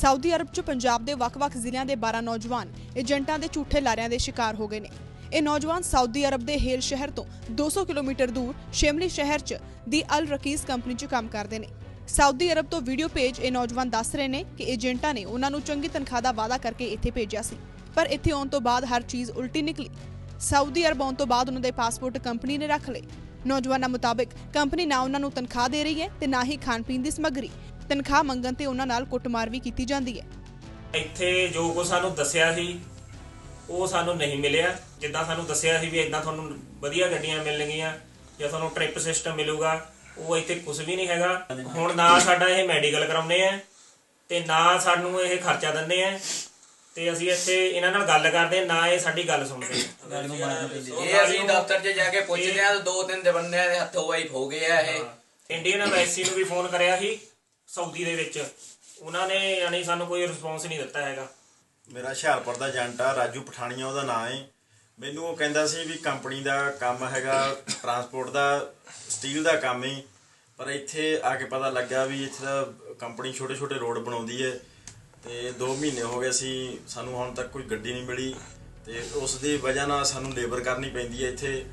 Saudi Arab 'ਚ ਪੰਜਾਬ ਦੇ ਵੱਖ-ਵੱਖ ਜ਼ਿਲ੍ਹਿਆਂ ਦੇ 12 ਨੌਜਵਾਨ ਏਜੰਟਾਂ ਦੇ ਝੂਠੇ ਲਾਰਿਆਂ ਦੇ ਸ਼ਿਕਾਰ ਹੋ ਗਏ ਨੇ। ਇਹ ਨੌਜਵਾਨ ਸਾਊਦੀ ਅਰਬ ਦੇ ਹੇਲ ਸ਼ਹਿਰ ਤੋਂ 200 ਕਿਲੋਮੀਟਰ ਦੂਰ ਸ਼ਿਮਲੀ ਸ਼ਹਿਰ 'ਚ ਦੀ ਅਲ ਰਕੀਜ਼ ਕੰਪਨੀ 'ਚ ਕੰਮ ਕਰਦੇ ਨੇ। ਸਾਊਦੀ ਅਰਬ ਤੋਂ ਵੀਡੀਓ ਭੇਜ ਇਹ ਨੌਜਵਾਨ ਦੱਸ ਰਹੇ ਨੇ ਕਿ ਏਜੰਟਾਂ ਨੇ ਉਹਨਾਂ ਨੂੰ ਚੰਗੀ ਤਨਖਾਹ ਦਾ ਵਾਅਦਾ ਕਰਕੇ ਇੱਥੇ ਭੇਜਿਆ ਸੀ, ਪਰ ਇੱਥੇ ਆਉਣ ਤੋਂ ਬਾਅਦ ਹਰ ਚੀਜ਼ ਉਲਟੀ ਨਿਕਲੀ। ਸਾਊਦੀ ਅਰਬ ਆਉਣ ਤੋਂ ਬਾਅਦ ਉਹਨਾਂ ਦੇ ਪਾਸਪੋਰਟ ਕੰਪਨੀ ਨੇ ਰੱਖ ਲਏ। ਨੌਜਵਾਨਾਂ ਮੁਤਾਬਕ ਕੰਪਨੀ ਨਾ ਉਹਨਾਂ ਨੂੰ ਤਨਖਾਹ ਦੇ ਰਹੀ ਹੈ ਤੇ ਨਾ ਹੀ ਖਾਣ ਪੀਣ ਦੀ ਸਮੱਗਰੀ। ਤਨਖਾਹ ਮੰਗਣ ਤੇ ਉਹਨਾਂ ਨਾਲ ਕੁੱਟਮਾਰ ਵੀ ਕੀਤੀ ਜਾਂਦੀ ਹੈ। ਇੱਥੇ ਜੋ ਕੋ ਸਾਨੂੰ ਦੱਸਿਆ ਸੀ ਉਹ ਸਾਨੂੰ ਨਹੀਂ ਮਿਲਿਆ। ਜਿੱਦਾਂ ਸਾਨੂੰ ਦੱਸਿਆ ਸੀ ਵੀ ਇਦਾਂ ਤੁਹਾਨੂੰ ਵਧੀਆ ਗੱਡੀਆਂ ਮਿਲਣਗੀਆਂ ਜਾਂ ਤੁਹਾਨੂੰ ਟ੍ਰਿਪ ਸਿਸਟਮ ਮਿਲੂਗਾ ਉਹ ਇੱਥੇ ਕੁਝ ਵੀ ਨਹੀਂ ਹੈਗਾ। ਹੁਣ ਨਾ ਸਾਡਾ ਇਹ ਮੈਡੀਕਲ ਕਰਾਉਂਦੇ ਆ ਤੇ ਨਾ ਸਾਨੂੰ ਇਹ ਖਰਚਾ ਦਿੰਦੇ ਆ ਤੇ ਅਸੀਂ ਇੱਥੇ ਇਹਨਾਂ ਨਾਲ ਗੱਲ ਕਰਦੇ ਨਾ ਇਹ ਸਾਡੀ ਗੱਲ ਸੁਣਦੇ ਇਹ ਅਸੀਂ ਦਫ਼ਤਰ 'ਚ ਜਾ ਕੇ ਪੁੱਛਦੇ ਆ ਤਾਂ ਦੋ ਤਿੰਨ ਦੇ ਬੰਦਿਆਂ ਦੇ ਹੱਥੋਂ ਵਾਈਫ ਹੋ ਗਏ ਆ ਇਹ। ਇੰਡੀਅਨ ਐਮਬੈਸੀ ਨੂੰ ਵੀ ਫੋਨ ਕਰਿਆ ਸੀ। ਸਾਊਦੀ ਦੇ ਵਿੱਚ। ਉਹਨਾਂ ਨੇ ਯਾਨੀ ਸਾਨੂੰ ਕੋਈ ਰਿਸਪੌਂਸ ਨਹੀਂ ਦਿੱਤਾ ਹੈਗਾ। ਮੇਰਾ ਹੁਸ਼ਿਆਰਪੁਰ ਦਾ ਏਜੰਟ ਆ, ਰਾਜੂ ਪਠਾਣੀਆ, ਉਹਦਾ ਨਾਂ ਹੈ ਮੈਨੂੰ ਉਹ ਕਹਿੰਦਾ ਸੀ ਵੀ ਕੰਪਨੀ ਦਾ ਕੰਮ ਹੈਗਾ ਟਰਾਂਸਪੋਰਟ ਦਾ ਸਟੀਲ ਦਾ ਕੰਮ ਹੈ ਪਰ ਇੱਥੇ ਆ ਕੇ ਪਤਾ ਲੱਗਾ ਵੀ ਇੱਥੇ ਦਾ ਕੰਪਨੀ ਛੋਟੇ ਛੋਟੇ ਰੋਡ ਬਣਾਉਂਦੀ ਹੈ ਤੇ 2 ਮਹੀਨੇ ਹੋ ਗਏ ਸੀ, ਸਾਨੂੰ ਹੁਣ ਤੱਕ ਕੋਈ ਗੱਡੀ ਨਹੀਂ ਮਿਲੀ। ਤੇ ਉਸ ਦੀ ਵਜ੍ਹਾ ਨਾਲ ਸਾਨੂੰ ਲੇਬਰ ਕਰਨੀ ਪੈਂਦੀ ਹੈ ਇੱਥੇ।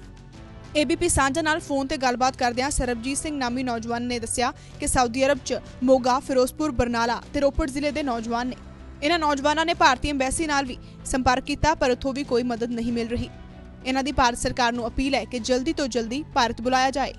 ਏਬੀਪੀ ਸਾਂਝਾ ਨਾਲ ਫੋਨ ਤੇ ਗੱਲਬਾਤ ਕਰਦਿਆਂ ਸਰਬਜੀਤ ਸਿੰਘ ਨਾਮੀ ਨੌਜਵਾਨ ਨੇ ਦੱਸਿਆ ਕਿ ਸਾਊਦੀ ਅਰਬ 'ਚ ਮੋਗਾ, ਫਿਰੋਜ਼ਪੁਰ, ਬਰਨਾਲਾ ਤੇ ਰੋਪੜ ਜ਼ਿਲ੍ਹੇ ਦੇ ਨੌਜਵਾਨ ਨੇ। ਇਹਨਾਂ ਨੌਜਵਾਨਾਂ ਨੇ ਭਾਰਤੀ ਐਮਬੈਸੀ ਨਾਲ ਵੀ ਸੰਪਰਕ ਕੀਤਾ, ਪਰ ਉੱਥੋਂ ਵੀ ਕੋਈ ਮਦਦ ਨਹੀਂ ਮਿਲ ਰਹੀ। ਇਹਨਾਂ ਦੀ ਭਾਰਤ ਸਰਕਾਰ ਨੂੰ ਅਪੀਲ ਹੈ ਕਿ ਜਲਦੀ ਤੋਂ ਜਲਦੀ ਭਾਰਤ ਬੁਲਾਇਆ ਜਾਏ।